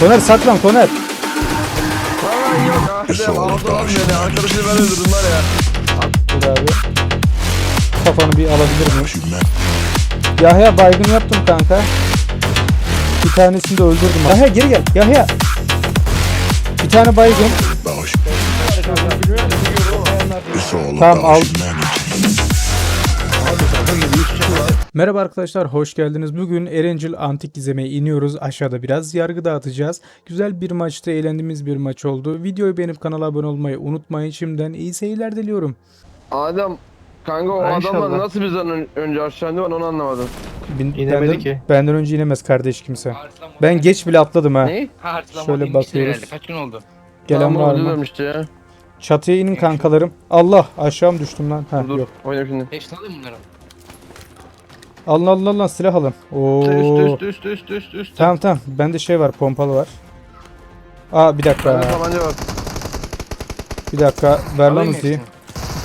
Soner saklan Soner. Valla yok Adem aldı beni. Arkadaşını ben öldürdüm var ya. Dur abi. Kafanı bir alabilir miyim? Yahya baygın yaptım kanka. Bir tanesini de öldürdüm. Yahya geri gel. Yahya. Bir tane baygın. Tamam al. Merhaba arkadaşlar hoş geldiniz. Bugün Erencil Antik Gizem'e iniyoruz. Aşağıda biraz yargı dağıtacağız. Güzel bir maçta eğlendiğimiz bir maç oldu. Videoyu beğenip kanala abone olmayı unutmayın. Şimdiden iyi seyirler diliyorum. Adem Kanka o Ha, adamlar inşallah. nasıl bizden ön- önce aşağı indi ben onu anlamadım. Bin- İnemedi benden, ki. benden önce inemez kardeş kimse. Ben geç bile atladım ha. Ne? Harçlama Şöyle bakıyoruz. Kaç gün oldu? Gelen Tamam, var mı? işte ya. Çatıya inin kankalarım. Allah aşağım düştüm lan. Ha Dur yok. oynayayım şimdi. Hepsini alayım bunları. Alın alın alın silah alın. Oo. Üst üst üst üst üst üst. Tamam tamam. Bende şey var pompalı var. Aa bir dakika. Bende tabanca var. Bir dakika. Ver lan Uzi'yi.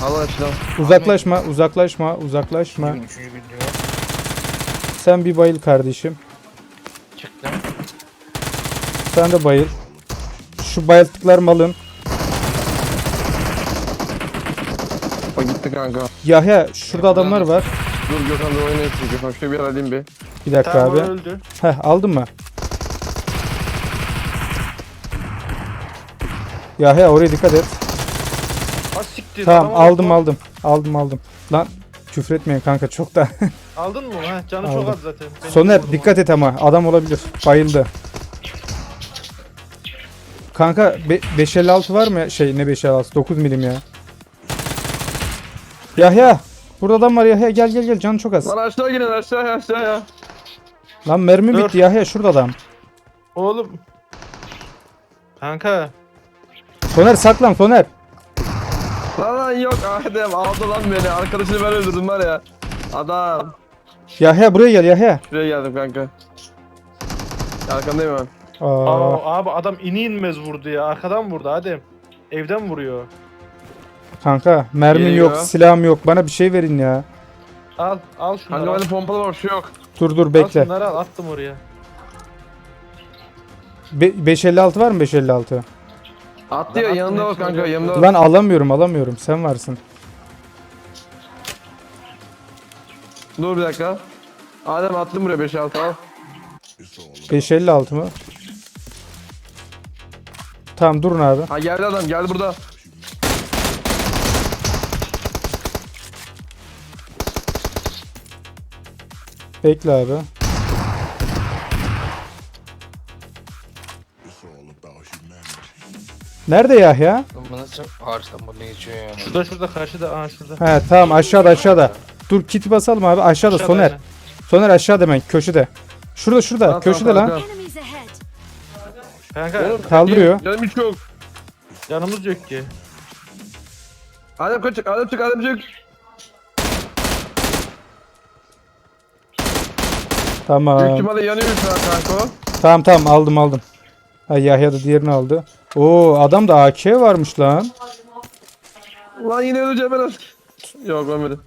Allah aşkına. Uzaklaşma, uzaklaşma, uzaklaşma. Üçüncü gün, üçüncü gün diyor. Sen bir bayıl kardeşim. Çıktım. Sen de bayıl. Şu bayılttıklar malın. O gitti kanka. Yahya şurada adamlar var. Dur Gökhan da oynayayım. Gökhan şöyle bir alayım bir. Bir dakika Tamam abi. öldü. Heh aldın mı? Yahya oraya dikkat et. Ha siktir. Tamam adam aldım aldı. aldım. Aldım aldım. Lan küfür etmeyin kanka çok da. Aldın mı? Ha canı Aldım. çok az zaten. Ben Soner vurdum dikkat et ama adam olabilir. Bayıldı. Kanka be- 556 var mı? Şey ne 556? 9 milim ya. Yahya. Burada adam var Yahya gel gel gel canı çok az. Lan aşağı gidin aşağıya aşağıya. Lan mermi Dur. bitti Yahya şurada adam. Oğlum. Kanka. Soner saklan Soner. Lan lan yok Adem aldı lan beni. Arkadaşını ben öldürdüm var ya. Adam. Yahya buraya gel Yahya. Şuraya geldim kanka. Arkandayım ben. Aa, Aa, abi adam ini inmez vurdu ya. Arkadan vurdu hadi. Evden vuruyor. Kanka mermim Geliyor. yok silahım yok bana bir şey verin ya. Al al şunları. Kanka al. bende pompalı var şu yok. Dur dur Al bekle. şunları al attım oraya. Be- 556 var mı 556? Attı ya Lan yanında attım var kanka yanında var. Lan alamıyorum alamıyorum sen varsın. Dur bir dakika. Adem attım buraya 5-6 al. 556 mı? Tamam durun abi. Ha geldi adam geldi burada. Bekle abi. Nerede Yahya? Geçiyor yani. Şurada şurada karşıda. Aa şurada. He tamam aşağıda aşağıda. Dur kiti basalım abi aşağıda Aşağıda Soner. aynen. Soner aşağıda hemen köşede. Şurada şurada Tamam, köşede tamam, lan. tamam. Enemies ahead. Kanka Oğlum, Kaldırıyor. Canım hiç yok. yanımız yok ki. Adem kaç çık Adem çık Adem çık. Büyük Tamam. ihtimalle yanıyor şu an kanka o. Tamam tamam aldım aldım. Ha Yahya da diğerini aldı. Oo adam da AK varmış lan. Lan yine öleceğim ben. Yok ölmedim.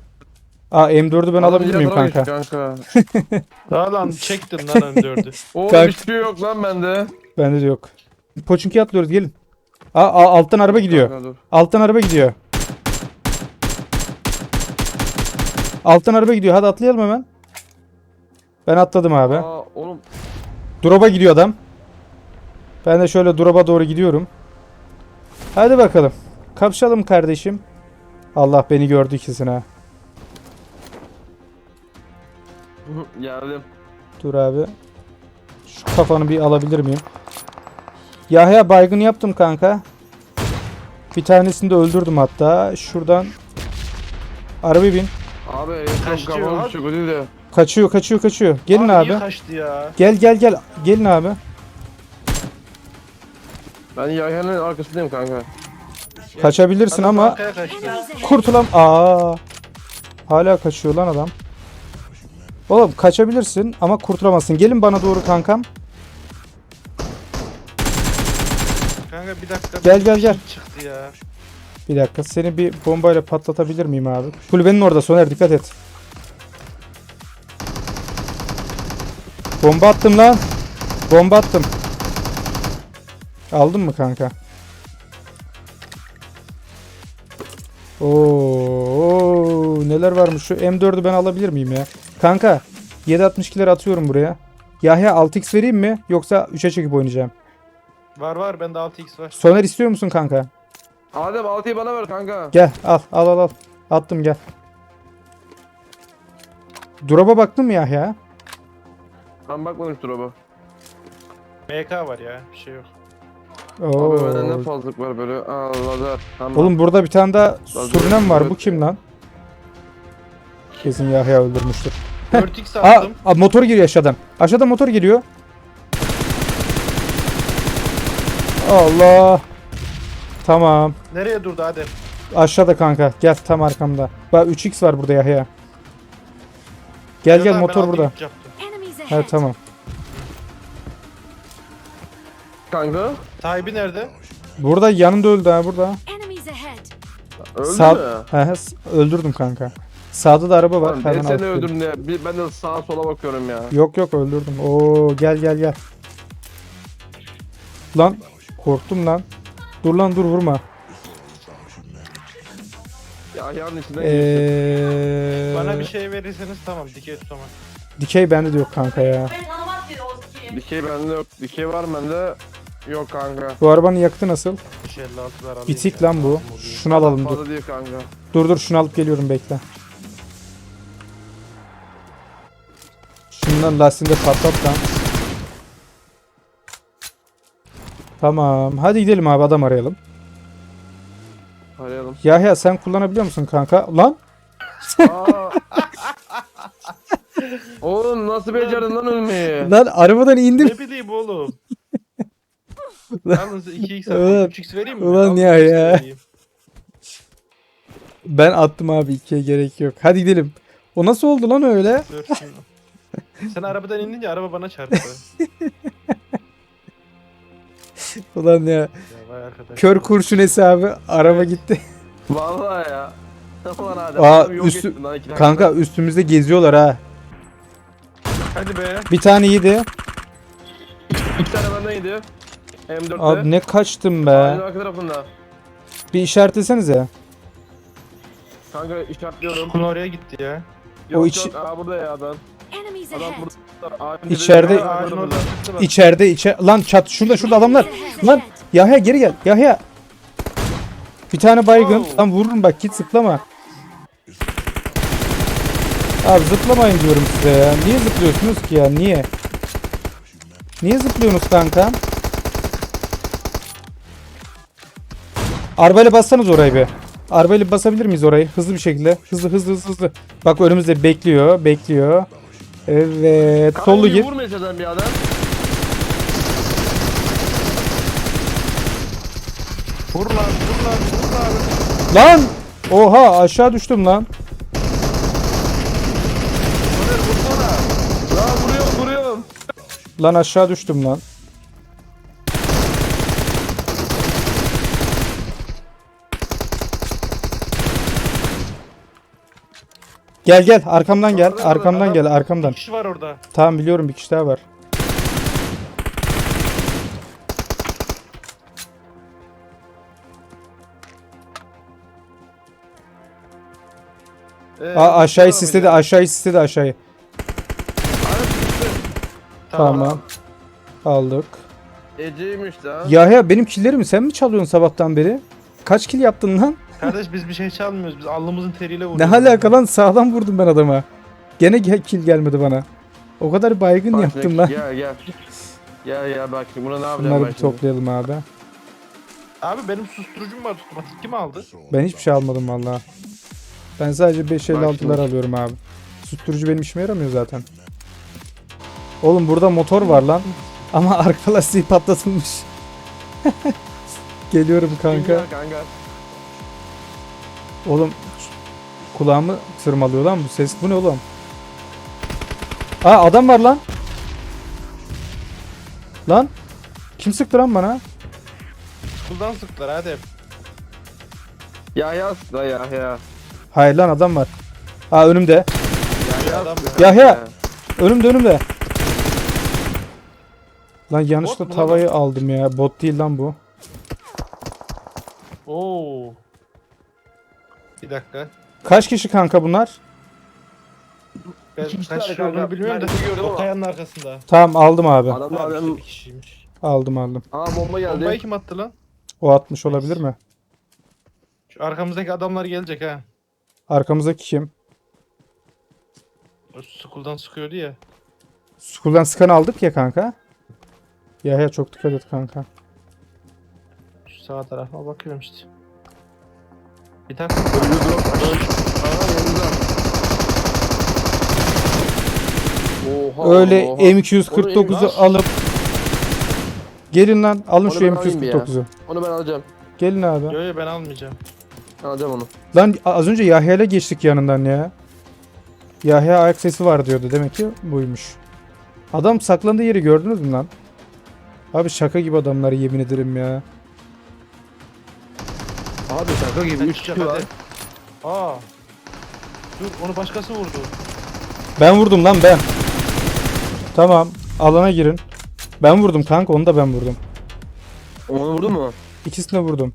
Aa M4'ü ben alabilir miyim kanka? geçti kanka. Daha lan çektim lan M4'ü. Oğlum Kanka. hiçbir şey yok lan bende. Bende de yok. Poçinki atlıyoruz gelin. Aa, aa, alttan araba gidiyor. Kanka, dur. Alttan araba gidiyor. Alttan araba gidiyor. Hadi atlayalım hemen. Ben atladım abi. Aa oğlum. Drop'a gidiyor adam. Ben de şöyle drop'a doğru gidiyorum. Hadi bakalım. Kapışalım kardeşim. Allah beni gördü ikisine. Geldim. Dur abi. Şu kafanı bir alabilir miyim? Yahya baygın yaptım kanka. Bir tanesini de öldürdüm hatta. Şuradan araba bin. Abi Kaçtı çok ödül de. Kaçıyor, kaçıyor, kaçıyor. Gelin Abi abi. kaçtı ya. Gel gel gel. Gelin abi. Ben yayhanın arkasındayım kanka. Kaçabilirsin Adam ama arkaya kaçtı. Kurtulam. Aa. Hala kaçıyor lan adam. Oğlum kaçabilirsin ama kurtulamazsın. Gelin bana doğru kankam. Kanka bir dakika. Gel, gel, gel. Çıktı ya. Bir dakika. Seni bir bombayla patlatabilir miyim abi? Kulübenin orada Soner dikkat et. Bomba attım lan. Bomba attım. Aldın mı kanka? Oo, neler varmış şu M4'ü ben alabilir miyim ya? Kanka 7.62'leri atıyorum buraya. Yahya 6x vereyim mi yoksa 3'e çekip oynayacağım? Var var bende 6x var. Soner istiyor musun kanka? Adem 6'yı bana ver kanka. Gel al al al al. Attım gel. Drop'a baktın mı Yahya? Ben bakmadım şu drop'a. MK var ya bir şey yok. Oo. Abi bende ne fazlalık var böyle. Aa lazer. Tamam. Oğlum burada bir tane daha Lazer, sürünen var. Bu kim lan? Kesin Yahya öldürmüştür. 4x Aa, attım. aa, motor geliyor aşağıdan. Aşağıdan motor geliyor. Allah. Tamam. Nereye durdu Adem? Aşağıda kanka. Gel tam arkamda. Bak 3x var burada Yahya. Gel Yok gel abi, ben motor 6x burada. yaptım. Evet tamam. Kanka. Sahibi nerede? Burada yanında öldü ha burada. Enemies ahead. Öldü Sağ- mü? He he, s- öldürdüm kanka. Sağda da araba var. Lan ben Hemen seni alıp öldürdüm diye. Bir- Ben de sağa sola bakıyorum ya. Yok yok öldürdüm. Oo gel gel gel. Lan korktum lan. Dur lan dur vurma. Ya yanın içinden Ee, Bana bir şey verirseniz tamam dikey tutamam. Dikey bende de yok kanka ya. Dikey bende yok. Dikey var bende. Yok kanka. Bu arabanın yakıtı nasıl? 556'lar alayım. Bitik lan bu. Şunu alalım dur. Fazla değil kanka. Dur dur şunu alıp geliyorum bekle. Şundan lastiğini de patlat lan. Tamam. Hadi gidelim abi adam arayalım. Arayalım. Yahya sen kullanabiliyor musun kanka? Lan Aa. Oğlum nasıl becerdin lan ölmeyi? lan arabadan indim. Ne bileyim oğlum. Yalnız 2x Ulan- attım. 3x vereyim mi? ulan Al, ya 3x ya. vereyim. Ben attım abi ikiye gerek yok. Hadi gidelim. O nasıl oldu lan öyle? Dur. Sen arabadan indince araba bana çarptı. Ulan ya. ya vay arkadaş. Kör kurşun hesabı araba gitti. Vallahi ya. Ulan. Aa, yok üstü- ettin lan iki dakika. Kanka üstümüzde geziyorlar ha. Hadi be. Bir tane yedi. İki tane benden gidiyor. M4'te. Abi ne kaçtım be. arka tarafında. Bir işaretlesenize. Kanka işaretliyorum. Okul oraya gitti ya. Yok, içi- yok, Aa burada ya adam. Burada. İçeride- Aa. İçeride içe lan çat şurada şurada adamlar. Lan. Yahya geri gel. Yahya. Bir tane baygın. Wow. Lan vururum bak git zıplama. Abi zıplamayın diyorum size ya. Niye zıplıyorsunuz ki ya? Niye? Niye zıplıyorsunuz kanka? Arabayla bassanız orayı bir. Arabayla basabilir miyiz orayı? Hızlı bir şekilde. Hızlı hızlı hızlı hızlı. Bak önümüzde bekliyor. Bekliyor. Evet. Kanka Sollu gir. Bir adam. Vur lan vur lan vur lan. Lan! Oha aşağı düştüm lan. Soner vursana. Lan vuruyorum vuruyorum. Lan aşağı düştüm lan. Gel gel arkamdan gel. Arkamdan gel Bir arkamdan. kişi var orada. Tamam biliyorum bir kişi daha var. Ee, Aa, aşağıyı sisledi aşağıyı sisledi aşağıyı. Tamam. Aldık. Ece'ymiş lan. Yahya benim killerimi sen mi çalıyorsun sabahtan beri? Kaç kill yaptın lan? Kardeş biz bir şey çalmıyoruz. Biz alnımızın teriyle Ne vuruyoruz. alaka lan sağdan vurdum ben adama. Gene ge- kill gelmedi bana. O kadar baygın Bak yaptım lan. Gel gel. Gel gel bak şimdi buna ne yapacağım Bunları ben bir şimdi. toplayalım abi. Abi benim susturucum var tutmatik. Kim aldı? Ben hiçbir şey almadım valla. Ben sadece 556'lar şimdi. alıyorum abi. Susturucu benim işime yaramıyor zaten. Oğlum burada motor var lan. Ama arka lastiği patlatılmış. Geliyorum kanka. Oğlum kulağımı tırmalıyor lan bu ses. Bu ne oğlum? Aa adam var lan. Lan. Kim sıktı lan bana? Kuldan sıktılar hadi. Ya ya la ya ya. Hayır lan adam var. Aa önümde. Ya ya. Adam- Yahya. Önümde önümde. Lan yanlışlıkla Bot mu lan tavayı aldım ya. Bot değil lan bu. Oo. Bir dakika. Kaç kişi kanka bunlar? Ben İki kişi kaç var kişi kanka. olduğunu bilmiyorum da. Ben gördüm O ama. kayanın arkasında. Tamam aldım abi. Adam Ha, adam. bir kişiymiş. Aldım aldım. Aa bomba geldi. Bombayı kim attı lan? O atmış olabilir mi? Şu arkamızdaki adamlar gelecek ha. Arkamızdaki kim? O School'dan sıkıyordu ya. School'dan skan aldık ya kanka. Ya ya çok dikkat et kanka. Şu sağ tarafa bakıyorum işte. Bir drop. Aa. Oha. Öyle oha. M249'u Orayı- alıp Gelin lan alın Onu şu ben alayım ya. M249'u. Onu ben alacağım. Gelin abi. Yo yo ben almayacağım. Ben alacağım onu. Lan az önce Yahya'yla geçtik yanından ya. Yahya ayak sesi var diyordu. Demek ki buymuş. Adam saklandığı yeri gördünüz mü lan? Abi şaka gibi adamlar yemin ederim ya. Abi şaka gibi 3 Kaçacak kişi var. Aa. Dur onu başkası vurdu. Ben vurdum lan ben. Tamam alana girin. Ben vurdum kanka onu da ben vurdum. Onu vurdu mu? İkisini de vurdum.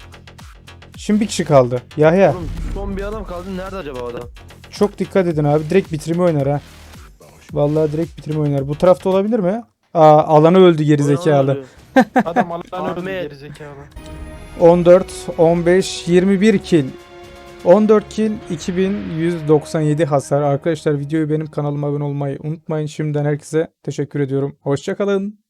Şimdi bir kişi kaldı. Yahya Oğlum son bir adam kaldı. Nerede acaba o adam? çok dikkat edin abi. Direkt bitirme oynar ha. Vallahi direkt bitirme oynar. Bu tarafta olabilir mi? Aa alanı öldü geri zekalı. Adam Allah'ın öldü Ahmet. gerizekalı. 14, 15, 21 kill. 14 kill, 2197 hasar. Arkadaşlar videoyu benim kanalıma abone olmayı unutmayın. Şimdiden herkese teşekkür ediyorum. Hoşçakalın.